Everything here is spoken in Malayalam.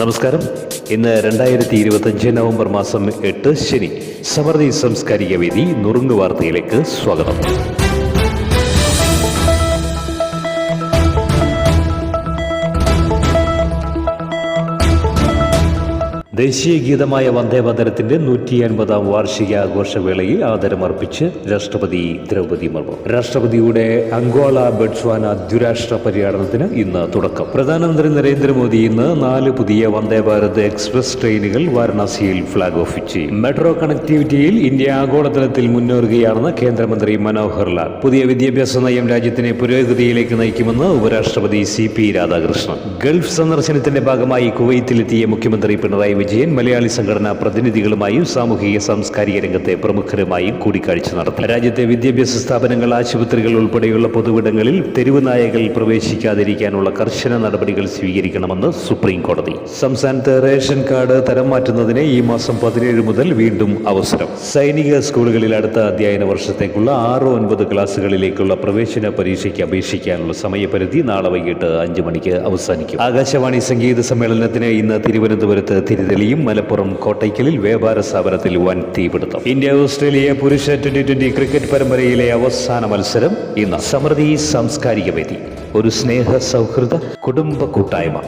നമസ്കാരം. ഇന്ന് രണ്ടായിരത്തി ഇരുപത്തഞ്ച് നവംബർ മാസം എട്ട് ശനി. സമൃദ്ധി സംസ്കാരിക വേദി നുറുങ്ങ് വാർത്തയിലേക്ക് സ്വാഗതം. ദേശീയ ഗീതമായ വന്ദേമാതരത്തിന്റെ നൂറ്റി അൻപതാം വാർഷിക ആഘോഷവേളയിൽ ആദരമർപ്പിച്ച് രാഷ്ട്രപതി ദ്രൗപദി മുർമു. രാഷ്ട്രപതിയുടെ അങ്കോള ബെഡ്സ്വാന ദ്വിരാഷ്ട്ര പര്യടനത്തിന് ഇന്ന് തുടക്കം. പ്രധാനമന്ത്രി നരേന്ദ്രമോദി ഇന്ന് നാല് പുതിയ വന്ദേ ഭാരത് എക്സ്പ്രസ് ട്രെയിനുകൾ വാരണാസിയിൽ ഫ്ളാഗ് ഓഫ് ചെയ്യും മെട്രോ കണക്ടിവിറ്റിയിൽ ഇന്ത്യ ആഗോളതലത്തിൽ മുന്നേറുകയാണെന്ന് കേന്ദ്രമന്ത്രി മനോഹർ ലാൽ. പുതിയ വിദ്യാഭ്യാസ നയം രാജ്യത്തിനെ പുരോഗതിയിലേക്ക് നയിക്കുമെന്ന് ഉപരാഷ്ട്രപതി സി പി രാധാകൃഷ്ണൻ. ഗൾഫ് സന്ദർശനത്തിന്റെ ഭാഗമായി കുവൈത്തിലെത്തിയ മുഖ്യമന്ത്രി പിണറായി വിജയൻ മലയാളി സംഘടനാ പ്രതിനിധികളുമായും സാമൂഹിക സാംസ്കാരിക രംഗത്തെ പ്രമുഖരുമായും കൂടിക്കാഴ്ച നടത്തി. രാജ്യത്തെ വിദ്യാഭ്യാസ സ്ഥാപനങ്ങൾ ആശുപത്രികൾ ഉൾപ്പെടെയുള്ള പൊതുവിടങ്ങളിൽ തെരുവ് നായകൾ പ്രവേശിക്കാതിരിക്കാനുള്ള കർശന നടപടികൾ സ്വീകരിക്കണമെന്ന് സുപ്രീം കോടതി. സംസ്ഥാനത്ത് റേഷൻ കാർഡ് തരം മാറ്റുന്നതിന് ഈ മാസം പതിനേഴ് മുതൽ വീണ്ടും അവസരം. സൈനിക സ്കൂളുകളിൽ അടുത്ത അധ്യയന വർഷത്തേക്കുള്ള ആറ് ഒൻപത് ക്ലാസ്സുകളിലേക്കുള്ള പ്രവേശന പരീക്ഷയ്ക്ക് അപേക്ഷിക്കാനുള്ള സമയപരിധി നാളെ വൈകിട്ട് അഞ്ച് മണിക്ക് അവസാനിക്കും. ആകാശവാണി സംഗീത സമ്മേളനത്തിന് ഇന്ന് തിരുവനന്തപുരത്ത് തിരുതെളിയും മലപ്പുറം കോട്ടയ്ക്കലിൽ വ്യാപാര സ്ഥാപനത്തിൽ വൻ തീപിടുത്തം. ഇന്ത്യ ഓസ്ട്രേലിയ പുരുഷ ട്വന്റി ട്വന്റി ക്രിക്കറ്റ് പരമ്പരയിലെ അവസാന മത്സരം ഇന്ന്. സമൃദ്ധി സാംസ്കാരിക വേദി ഒരു സ്നേഹ സൗഹൃദ കുടുംബ കൂട്ടായ്മ.